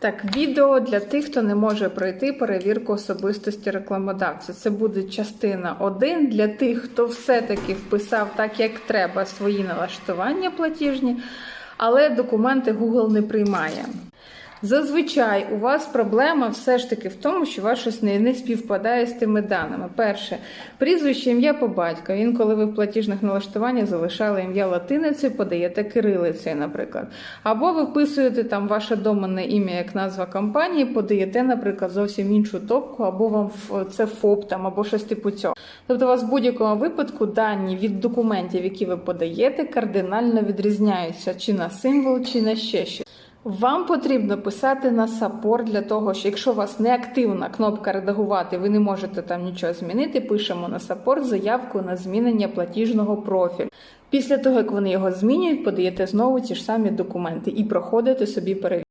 Так, відео для тих, хто не може пройти перевірку особистості рекламодавця. Це буде частина 1 для тих, хто все-таки вписав так, як треба, свої налаштування платіжні, але документи Google не приймає. Зазвичай у вас проблема все ж таки в тому, що ваш щось не, співпадає з тими даними. Перше, прізвище, ім'я по батька. Він, коли ви в платіжних налаштуваннях залишали ім'я латиницею, подаєте кирилицею, наприклад. Або ви вписуєте там ваше доменне ім'я як назва компанії, подаєте, наприклад, зовсім іншу топку, або вам це ФОП там, або щось типу цього. Тобто, у вас в будь-якому випадку дані від документів, які ви подаєте, кардинально відрізняються чи на символ, чи на ще щось. Вам потрібно писати на саппорт для того, що якщо у вас не активна кнопка редагувати, ви не можете там нічого змінити. Пишемо на саппорт заявку на змінення платіжного профілю. Після того, як вони його змінюють, подаєте знову ті ж самі документи і проходите собі перевірку.